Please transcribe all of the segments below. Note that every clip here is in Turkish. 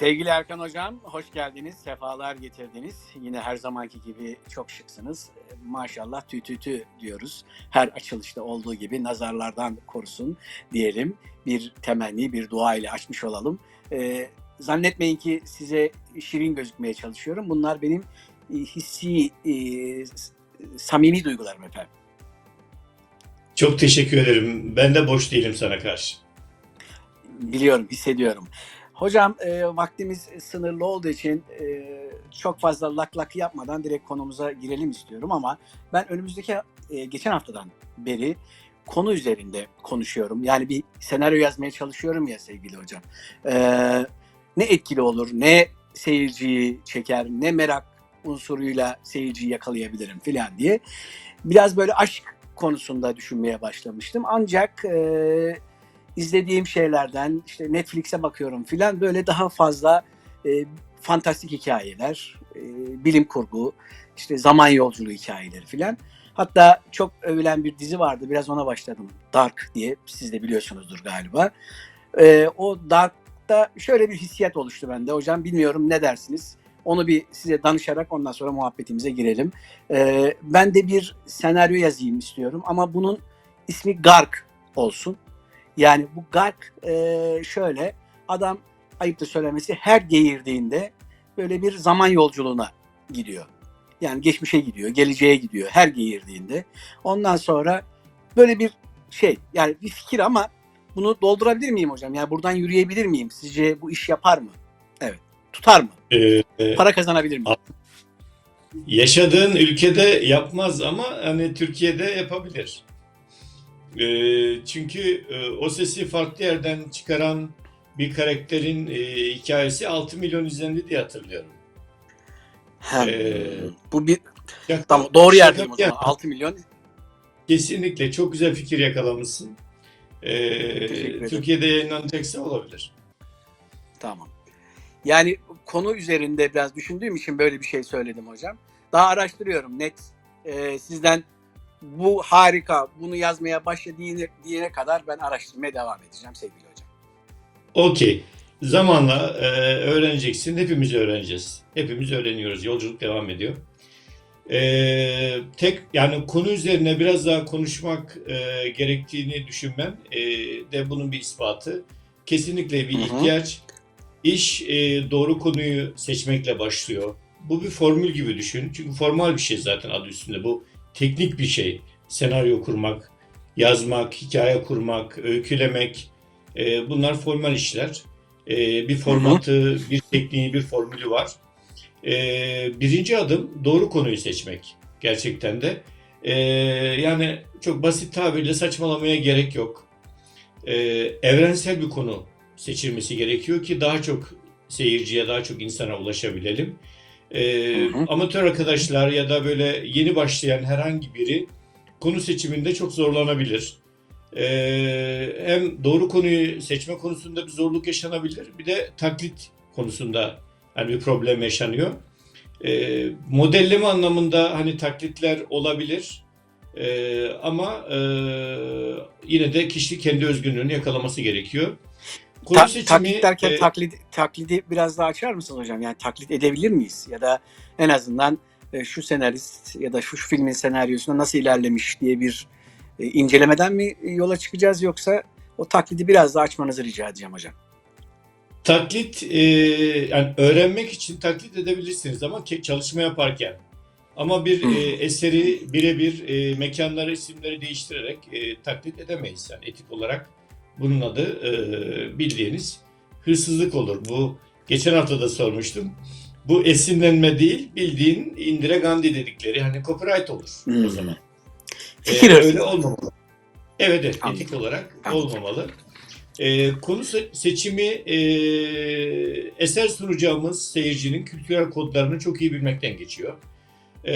Sevgili Erkan Hocam, hoş geldiniz, sefalar getirdiniz. Yine her zamanki gibi çok şıksınız. Maşallah tü tü tü diyoruz. Her açılışta olduğu gibi nazarlardan korusun diyelim. Bir temenni, bir dua ile açmış olalım. Ee, zannetmeyin ki size şirin gözükmeye çalışıyorum. Bunlar benim e, hissi, e, samimi duygularım efendim. Çok teşekkür ederim. Ben de boş değilim sana karşı. Biliyorum, hissediyorum. Hocam e, vaktimiz sınırlı olduğu için e, çok fazla lak lak yapmadan direkt konumuza girelim istiyorum ama ben önümüzdeki e, geçen haftadan beri konu üzerinde konuşuyorum. Yani bir senaryo yazmaya çalışıyorum ya sevgili hocam. E, ne etkili olur, ne seyirciyi çeker, ne merak unsuruyla seyirciyi yakalayabilirim filan diye. Biraz böyle aşk konusunda düşünmeye başlamıştım. Ancak e, izlediğim şeylerden işte Netflix'e bakıyorum filan böyle daha fazla e, fantastik hikayeler, e, bilim kurgu, işte zaman yolculuğu hikayeleri filan. Hatta çok övülen bir dizi vardı. Biraz ona başladım. Dark diye. Siz de biliyorsunuzdur galiba. E, o Dark'ta şöyle bir hissiyat oluştu bende. Hocam bilmiyorum ne dersiniz? Onu bir size danışarak ondan sonra muhabbetimize girelim. E, ben de bir senaryo yazayım istiyorum ama bunun ismi Gark olsun. Yani bu gark e, şöyle adam ayıptır söylemesi her geğirdiğinde böyle bir zaman yolculuğuna gidiyor. Yani geçmişe gidiyor, geleceğe gidiyor her geğirdiğinde. Ondan sonra böyle bir şey yani bir fikir ama bunu doldurabilir miyim hocam? Yani buradan yürüyebilir miyim? Sizce bu iş yapar mı? Evet. Tutar mı? Ee, Para kazanabilir miyim? yaşadığın ülkede yapmaz ama hani Türkiye'de yapabilir. Ee, çünkü e, o sesi farklı yerden çıkaran bir karakterin e, hikayesi 6 milyon izlendi diye hatırlıyorum. Hem, Ee, bu bir Şaka- tamam doğru yerdeyim o zaman. yana, 6 milyon. Kesinlikle çok güzel fikir yakalamışsın. Ee. Türkiye'de yayınlanacaksa olabilir. Tamam. Yani konu üzerinde biraz düşündüğüm için böyle bir şey söyledim hocam. Daha araştırıyorum net. Ee, sizden bu harika, bunu yazmaya başla diyene, diyene kadar ben araştırmaya devam edeceğim sevgili hocam. Okey. Zamanla e, öğreneceksin. Hepimiz öğreneceğiz. Hepimiz öğreniyoruz. Yolculuk devam ediyor. E, tek yani konu üzerine biraz daha konuşmak e, gerektiğini düşünmem e, de bunun bir ispatı. Kesinlikle bir Hı hı. ihtiyaç. İş e, doğru konuyu seçmekle başlıyor. Bu bir formül gibi düşün. Çünkü formal bir şey zaten adı üstünde. Bu teknik bir şey. Senaryo kurmak, yazmak, hikaye kurmak, öykülemek. E, bunlar formal işler. E, bir formatı, bir tekniği, bir formülü var. E, birinci adım doğru konuyu seçmek gerçekten de. E, yani çok basit tabirle saçmalamaya gerek yok. E, evrensel bir konu seçilmesi gerekiyor ki daha çok seyirciye, daha çok insana ulaşabilelim. E, Hı hı. amatör arkadaşlar ya da böyle yeni başlayan herhangi biri konu seçiminde çok zorlanabilir. Ee, hem doğru konuyu seçme konusunda bir zorluk yaşanabilir. Bir de taklit konusunda hani bir problem yaşanıyor. Ee, modelleme anlamında hani taklitler olabilir. Ee, ama e, yine de kişi kendi özgünlüğünü yakalaması gerekiyor. Ta- seçimi, taklit derken e, taklidi, taklidi biraz daha açar mısınız hocam? Yani taklit edebilir miyiz? Ya da en azından e, şu senarist ya da şu filmin senaryosunda nasıl ilerlemiş diye bir e, incelemeden mi yola çıkacağız yoksa o taklidi biraz daha açmanızı rica edeceğim hocam. Taklit e, yani öğrenmek için taklit edebilirsiniz ama çalışma yaparken. Ama bir Hmm. e, eseri birebir e, mekanları, isimleri değiştirerek e, taklit edemeyiz. Yani etik olarak bunun adı e, bildiğiniz hırsızlık olur. Bu geçen hafta da sormuştum. Bu esinlenme değil, bildiğin Indira Gandhi dedikleri hani copyright olur o Hmm. zaman. Fikir Ee, öyle olmamalı. Evet, evet Anladım. etik olarak Anladım. olmamalı. Ee, konu se- seçimi e, eser sunacağımız seyircinin kültürel kodlarını çok iyi bilmekten geçiyor. Ee,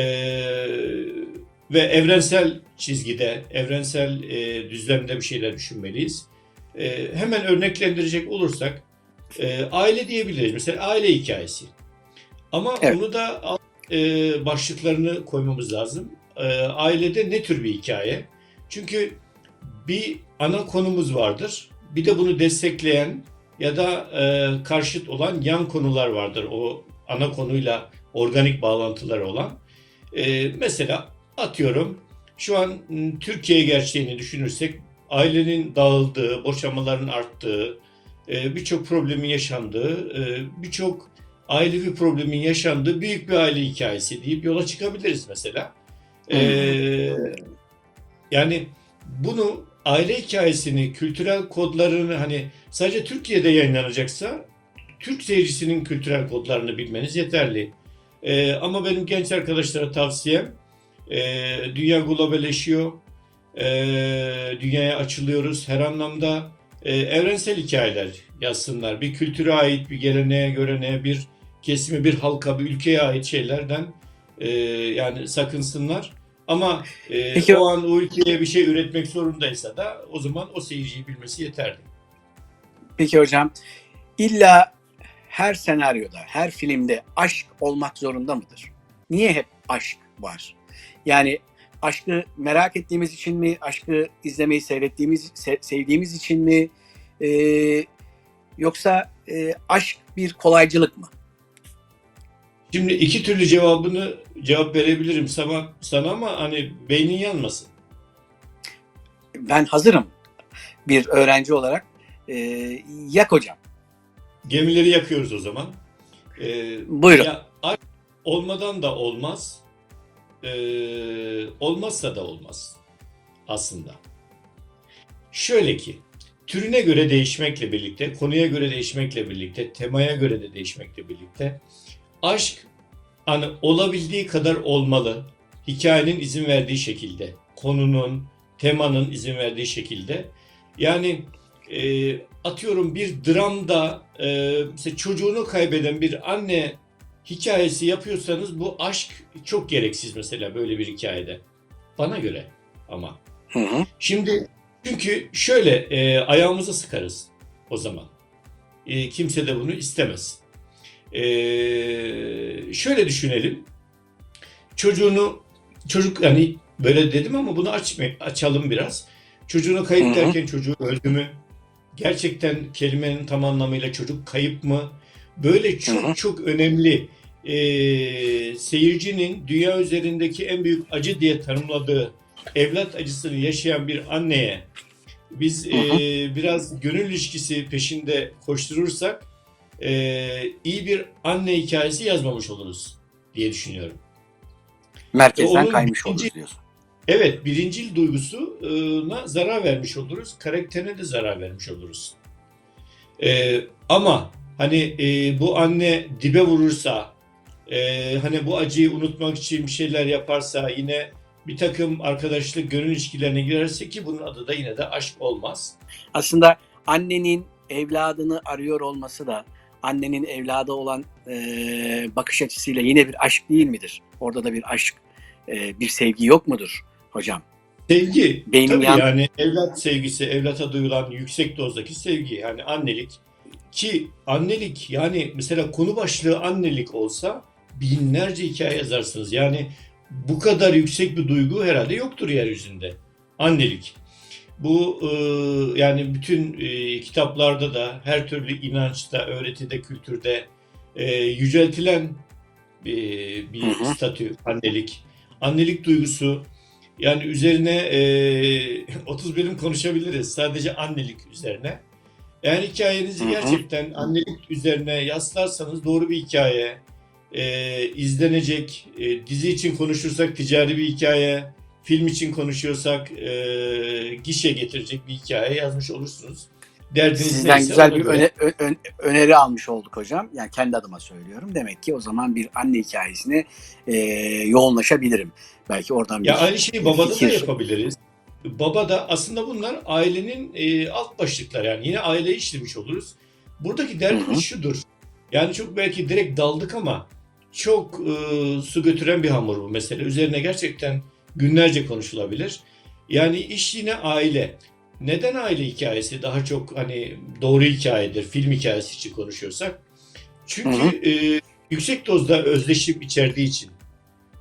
ve evrensel çizgide, evrensel e, düzlemde bir şeyler düşünmeliyiz. Ee, hemen örneklendirecek olursak e, aile diyebiliriz. Mesela aile hikayesi. Ama Evet. bunu da e, başlıklarını koymamız lazım. E, ailede ne tür bir hikaye? Çünkü bir ana konumuz vardır. Bir de bunu destekleyen ya da e, karşıt olan yan konular vardır. O ana konuyla organik bağlantıları olan. E, mesela atıyorum şu an m, Türkiye gerçeğini düşünürsek ailenin dağıldığı, boşanmaların arttığı, e, birçok problemin yaşandığı, e, birçok ailevi problemin yaşandığı büyük bir aile hikayesi deyip yola çıkabiliriz mesela. E, yani bunu aile hikayesini, kültürel kodlarını hani sadece Türkiye'de yayınlanacaksa Türk seyircisinin kültürel kodlarını bilmeniz yeterli. Ee, ama benim genç arkadaşlara tavsiyem e, dünya globalleşiyor. E, dünyaya açılıyoruz. Her anlamda e, evrensel hikayeler yazsınlar. Bir kültüre ait, bir geleneğe, göreneğe, bir kesime, bir halka, bir ülkeye ait şeylerden e, yani sakınsınlar. Ama e, Peki- o an o ülkeye bir şey üretmek zorundaysa da o zaman o seyirciyi bilmesi yeterli. Peki hocam illa her senaryoda, her filmde aşk olmak zorunda mıdır? Niye hep aşk var? Yani aşkı merak ettiğimiz için mi, aşkı izlemeyi seyrettiğimiz, se- sevdiğimiz için mi? Ee, yoksa e, aşk bir kolaycılık mı? Şimdi iki türlü cevabını cevap verebilirim sana, sana ama hani beynin yanmasın. Ben hazırım bir öğrenci olarak. Ee, yak hocam. Gemileri yakıyoruz o zaman. Ee, Buyurun. ya olmadan da olmaz. Ee, olmazsa da olmaz aslında. Şöyle ki türüne göre değişmekle birlikte, konuya göre değişmekle birlikte, temaya göre de değişmekle birlikte aşk hani olabildiği kadar olmalı. Hikayenin izin verdiği şekilde, konunun, temanın izin verdiği şekilde. Yani e, atıyorum bir dramda e, mesela çocuğunu kaybeden bir anne hikayesi yapıyorsanız bu aşk çok gereksiz mesela böyle bir hikayede. Bana göre ama. Hı hı. Şimdi çünkü şöyle e, ayağımızı sıkarız o zaman. E, kimse de bunu istemez. E, şöyle düşünelim. Çocuğunu çocuk hani böyle dedim ama bunu açma, açalım biraz. Çocuğunu kayıp derken çocuğu öldü mü? Gerçekten kelimenin tam anlamıyla çocuk kayıp mı? Böyle çok Hı hı. çok önemli e, seyircinin dünya üzerindeki en büyük acı diye tanımladığı evlat acısını yaşayan bir anneye biz Hı e, biraz gönül ilişkisi peşinde koşturursak e, iyi bir anne hikayesi yazmamış oluruz diye düşünüyorum. Merkezden Onun kaymış ikinci- oluruz diyorsun. Evet, birincil duygusuna zarar vermiş oluruz, karakterine de zarar vermiş oluruz. E, ama hani e, bu anne dibe vurursa, e, hani bu acıyı unutmak için bir şeyler yaparsa, yine bir takım arkadaşlık, gönül ilişkilerine girerse ki bunun adı da yine de aşk olmaz. Aslında annenin evladını arıyor olması da annenin evladı olan e, bakış açısıyla yine bir aşk değil midir? Orada da bir aşk, e, bir sevgi yok mudur hocam? Sevgi, Beynim tabii yan- yani evlat sevgisi, evlata duyulan yüksek dozdaki sevgi yani annelik. Ki annelik yani mesela konu başlığı annelik olsa binlerce hikaye yazarsınız. Yani bu kadar yüksek bir duygu herhalde yoktur yeryüzünde. Annelik. Bu e, yani bütün e, kitaplarda da her türlü inançta, öğretide, kültürde e, yüceltilen e, bir Hı hı. statü annelik. Annelik duygusu yani üzerine e, 30 bölüm konuşabiliriz sadece annelik üzerine. Eğer hikayenizi gerçekten annelik üzerine yaslarsanız doğru bir hikaye, e, izlenecek, e, dizi için konuşursak ticari bir hikaye, film için konuşuyorsak e, gişe getirecek bir hikaye yazmış olursunuz. Derdiniz Sizden neyse güzel bir öne- ö- ön- öneri almış olduk hocam. Yani kendi adıma söylüyorum. Demek ki o zaman bir anne hikayesine e, yoğunlaşabilirim. Belki oradan bir Ya aynı şeyi babada da yapabiliriz. Baba da aslında bunlar ailenin e, alt başlıkları yani yine aileyi işlemiş oluruz. Buradaki derdimiz şudur. Yani çok belki direkt daldık ama çok e, su götüren bir hamur bu mesele. Üzerine gerçekten günlerce konuşulabilir. Yani iş yine aile. Neden aile hikayesi daha çok hani doğru hikayedir, film hikayesi için konuşuyorsak? Çünkü Hı hı. e, yüksek dozda özdeşim içerdiği için.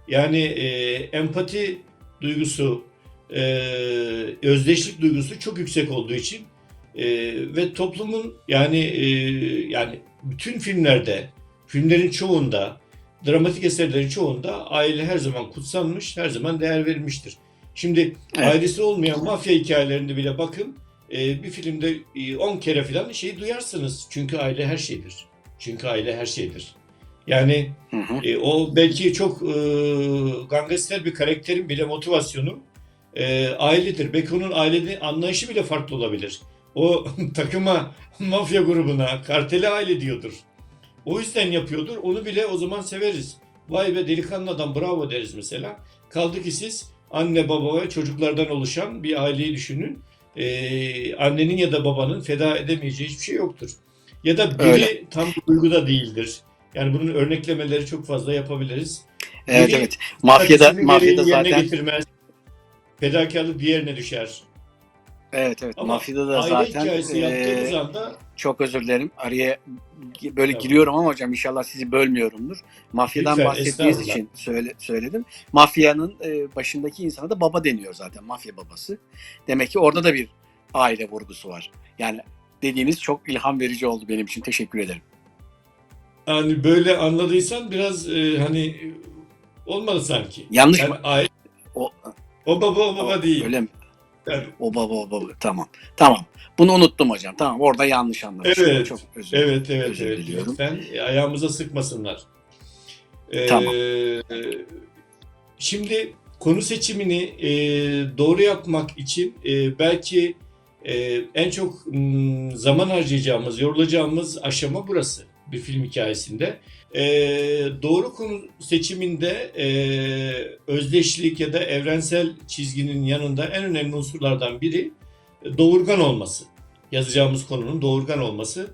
Yani e, empati duygusu, e, özdeşlik duygusu çok yüksek olduğu için E, ve toplumun yani e, yani bütün filmlerde, filmlerin çoğunda, dramatik eserlerin çoğunda aile her zaman kutsanmış, her zaman değer verilmiştir. Şimdi Evet. ailesi olmayan mafya hikayelerinde bile bakın e, bir filmde e, 10 kere falan şeyi duyarsınız. Çünkü aile her şeydir. Çünkü aile her şeydir. Yani Hı hı. e, o belki çok e, gangster bir karakterin bile motivasyonu e, ailedir. Belki onun ailenin anlayışı bile farklı olabilir. O takıma, mafya grubuna, kartele aile diyordur. O yüzden yapıyordur. Onu bile o zaman severiz. Vay be delikanlı adam bravo deriz mesela. Kaldı ki siz anne baba ve çocuklardan oluşan bir aileyi düşünün. Ee, annenin ya da babanın feda edemeyeceği hiçbir şey yoktur. Ya da biri Öyle. tam duyguda değildir. Yani bunun örneklemeleri çok fazla yapabiliriz. Evet Biri evet. Mafyada mafyada zaten getirmez. Fedakarlık diğerine düşer. evet evet. Ama Mafyada da aile zaten hikayesi e, anda çok özür dilerim. Araya böyle Tamam. giriyorum ama hocam inşallah sizi bölmüyorumdur. Mafyadan Lütfen, bahsettiğiniz için söyle, söyledim. Mafyanın e, başındaki insana da baba deniyor zaten. Mafya babası. Demek ki orada da bir aile vurgusu var. Yani dediğiniz çok ilham verici oldu benim için. Teşekkür ederim. hani böyle anladıysan biraz e, hani olmadı sanki. Yanlış Yani mı? aile, O, o baba o baba değil. Öyle mi? Yani, O baba o baba. Tamam. Tamam. Bunu unuttum hocam. Tamam. Orada yanlış anlamışım. Evet, Çok özür evet evet Özür evet. diliyorum. Lütfen e, ayağımıza sıkmasınlar. Ee, Tamam. Şimdi konu seçimini e, doğru yapmak için e, belki e, en çok m, zaman harcayacağımız, yorulacağımız aşama burası bir film hikayesinde. E, doğru konu seçiminde e, özdeşlik ya da evrensel çizginin yanında en önemli unsurlardan biri e, doğurgan olması. Yazacağımız konunun doğurgan olması.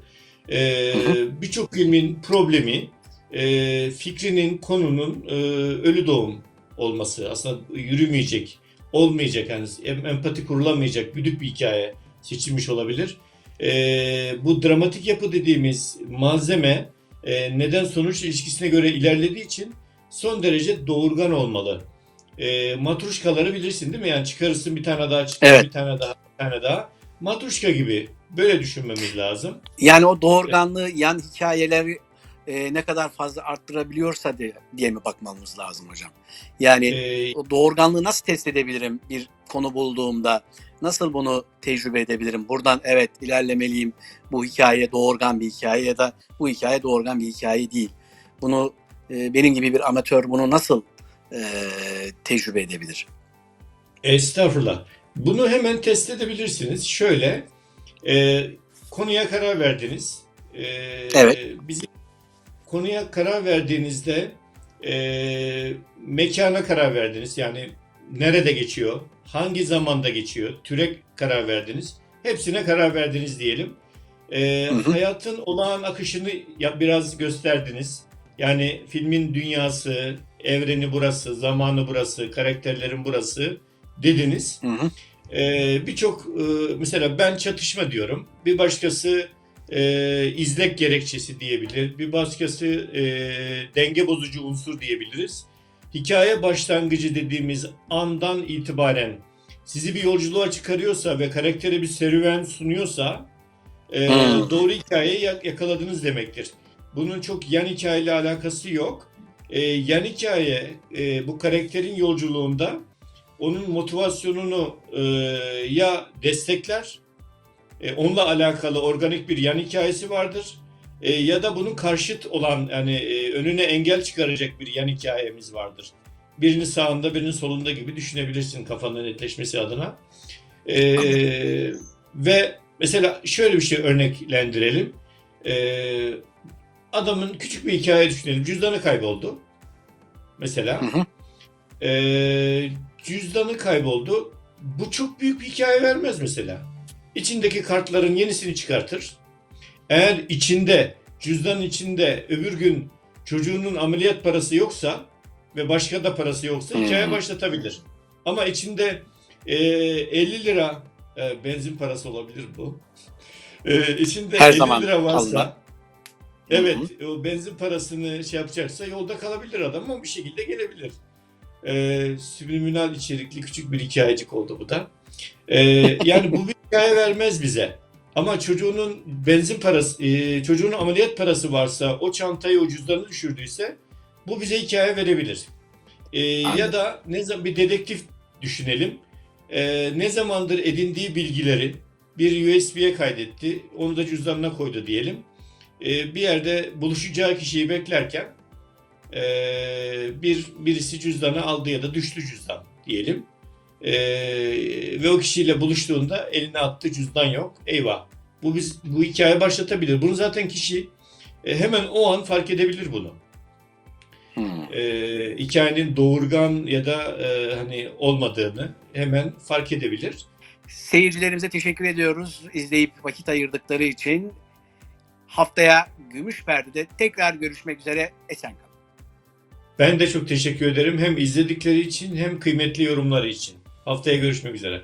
E, Birçok filmin problemi e, fikrinin, konunun e, ölü doğum olması. Aslında yürümeyecek, olmayacak yani em- empati kurulamayacak büyük bir hikaye seçilmiş olabilir. E, bu dramatik yapı dediğimiz malzeme e, neden sonuç ilişkisine göre ilerlediği için son derece doğurgan olmalı. E, matruşkaları bilirsin değil mi? Yani çıkarırsın bir tane daha, çıkar Evet. bir tane daha, bir tane daha. Matruşka gibi böyle düşünmemiz lazım. Yani o doğurganlığı yan hikayeleri e, ne kadar fazla arttırabiliyorsa diye, diye mi bakmamız lazım hocam? Yani E, o doğurganlığı nasıl test edebilirim bir konu bulduğumda? Nasıl bunu tecrübe edebilirim? Buradan evet ilerlemeliyim. Bu hikaye doğurgan bir hikaye ya da bu hikaye doğurgan bir hikaye değil. Bunu e, benim gibi bir amatör bunu nasıl e, tecrübe edebilir? Estağfurullah. Bunu hemen test edebilirsiniz. Şöyle, e, konuya karar verdiniz. E, Evet. Bizim konuya karar verdiğinizde e, mekana karar verdiniz. Yani nerede geçiyor, hangi zamanda geçiyor, türe karar verdiniz. Hepsine karar verdiniz diyelim. E, Hı hı. hayatın olağan akışını ya, biraz gösterdiniz. Yani filmin dünyası, evreni burası, zamanı burası, karakterlerin burası dediniz. Hı hı. Ee, Birçok e, mesela ben çatışma diyorum. Bir başkası e, izlek gerekçesi diyebilir. Bir başkası e, denge bozucu unsur diyebiliriz. Hikaye başlangıcı dediğimiz andan itibaren sizi bir yolculuğa çıkarıyorsa ve karaktere bir serüven sunuyorsa e, Hmm. doğru hikayeyi yak- yakaladınız demektir. Bunun çok yan hikayeyle alakası yok. E, yan hikaye e, bu karakterin yolculuğunda onun motivasyonunu e, ya destekler, e, onunla alakalı organik bir yan hikayesi vardır. E, ya da bunun karşıt olan yani e, önüne engel çıkaracak bir yan hikayemiz vardır. Birini sağında, birini solunda gibi düşünebilirsin kafanın netleşmesi adına. E, ve mesela şöyle bir şey örneklendirelim. E, adamın küçük bir hikaye düşünelim. Cüzdanı kayboldu. Mesela. Hı hı. Ee, cüzdanı kayboldu. Bu çok büyük bir hikaye vermez mesela. İçindeki kartların yenisini çıkartır. Eğer içinde, cüzdanın içinde öbür gün çocuğunun ameliyat parası yoksa ve başka da parası yoksa Hı hı. hikaye başlatabilir. Ama içinde e, 50 lira e, benzin parası olabilir bu. E, içinde Her 50 zaman lira varsa Allah. Evet, Hı o benzin parasını şey yapacaksa yolda kalabilir adam ama bir şekilde gelebilir. Ee, subliminal içerikli küçük bir hikayecik oldu bu da. Ee, yani bu bir hikaye vermez bize. Ama çocuğunun benzin parası, e, çocuğunun ameliyat parası varsa, o çantayı o cüzdanı düşürdüyse bu bize hikaye verebilir. E, Anladım. ya da ne zaman bir dedektif düşünelim. E, ne zamandır edindiği bilgileri bir USB'ye kaydetti, onu da cüzdanına koydu diyelim. E, bir yerde buluşacağı kişiyi beklerken e, bir birisi cüzdanı aldı ya da düştü cüzdan diyelim. E, ve o kişiyle buluştuğunda eline attığı cüzdan yok. Eyvah. Bu biz bu hikaye başlatabilir. Bunu zaten kişi e, hemen o an fark edebilir bunu. Hmm. E, hikayenin doğurgan ya da e, hani olmadığını hemen fark edebilir. Seyircilerimize teşekkür ediyoruz izleyip vakit ayırdıkları için. Haftaya Gümüş Perde'de tekrar görüşmek üzere. Esen kalın. Ben de çok teşekkür ederim hem izledikleri için hem kıymetli yorumları için. Haftaya görüşmek üzere.